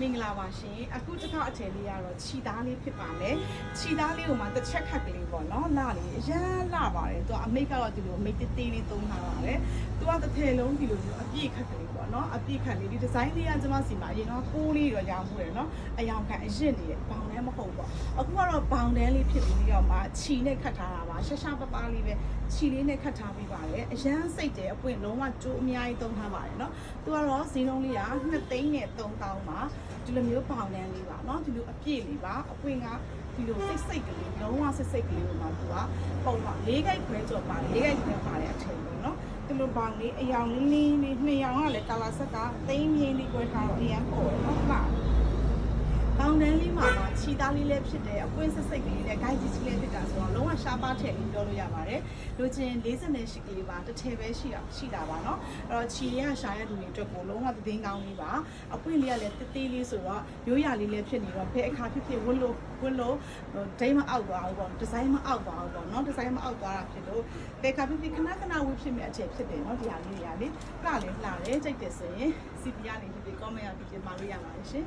မင်္ဂလာပါရှင်အခုတစ်ခါအထည်လေးကတော့ခြီသားလေးဖြစ်ပါမယ်ခြီသားလေးကိုမှတစ်ချက်ခတ်ကလေးပေါ့နော်လှလေးအရန်လှပါတယ်သူကအမိတ်ကတော့ဒီလိုအမိတ်တေးသေးလေးသုံးထားပါတယ်သူကတစ်ထည်လုံးဒီလိုမျိုးအပြည့်ခတ်ကလေးပေါ့နော်အပြည့်ခတ်လေးဒီဒီဇိုင်းလေးကကျွန်မစီမှာအရင်တော့ကိုးလေးတော့ရောင်းမှုတယ်နော်အယောင်ခံအရင့်နေတယ်ဘောင်လည်းမဟုတ်ပေါ့အခုကတော့ဘောင်တန်းလေးဖြစ်ပြီးတော့မှခြီနဲ့ခတ်ထားတာပါရှာရှာပပလေးပဲခြီလေးနဲ့ခတ်ထားပြီးပါတယ်အရန်စိတ်တယ်အပွင့်လုံးဝကျိုးအများကြီးသုံးထားပါတယ်နော်သူကတော့ဈေးနှုန်းလေးက2သိန်းနဲ့3000ပါဒီလိုမျိုးပေါင်တန်းလေးပါเนาะဒီလိုအပြည့်လေးပါအပွင့်ကဒီလိုစိတ်စိတ်ကလေးလုံးဝစိတ်စိတ်ကလေးကိုမှသူကပုံပါ၄ခိုက်ခွဲကြော်ပါ၄ခိုက်ခွဲပါတဲ့အထည်လေးเนาะဒီလိုပေါင်လေးအယောင်လေးလေးလေးနှစ်ယောင်ကလည်းကာလာဆက်ကသိမ်းမြင်းလေးခွဲထားတော့အရင်ပေါ်เนาะပါပေါင်တန်းလေးမှာပါခြီသားလေးလည်းဖြစ်တယ်အပွင့်စိတ်စိတ်ကလေးလည်းဂိုက်ကြီးကြီးလည်းဖြစ်တာဆိုတော့လုံးဝ ့ ရှားပါထည့်လေးပြောလို့ရပါတယ်လူချင်း48ကလေးပါတစ်ထည်ပဲရှိတာရှိတာပါเนาะအဲ့တော့ခြီရရှာရတဲ့လူတွေအတွက်ကိုလုံးဝသတင်းကောင်းလေးပါအပွင့်လေးကလည်းတေးသေးလေးဆိုတော့ရိုးရာလေးလည်းဖြစ်နေတော့ဘယ်အခါဖြစ်ဖြစ်ဝတ်လို့ဝတ်လို့ဟိုဒိမအောက်သွားဘူးပေါ့ဒီဇိုင်းမအောက်သွားဘူးပေါ့เนาะဒီဇိုင်းမအောက်သွားတာဖြစ်လို့ဘယ်အခါဖြစ်ဖြစ်ခဏခဏဝတ်ဖြစ်မဲ့အချက်ဖြစ်တယ်เนาะဒီဟာလေးတွေကလေကလည်းလှတယ်ကြိုက်တယ်ဆိုရင် CP ကနေဖြစ်ဖြစ် comment ရဖြစ်ဖြစ်မှာလို့ရပါတယ်ရှင်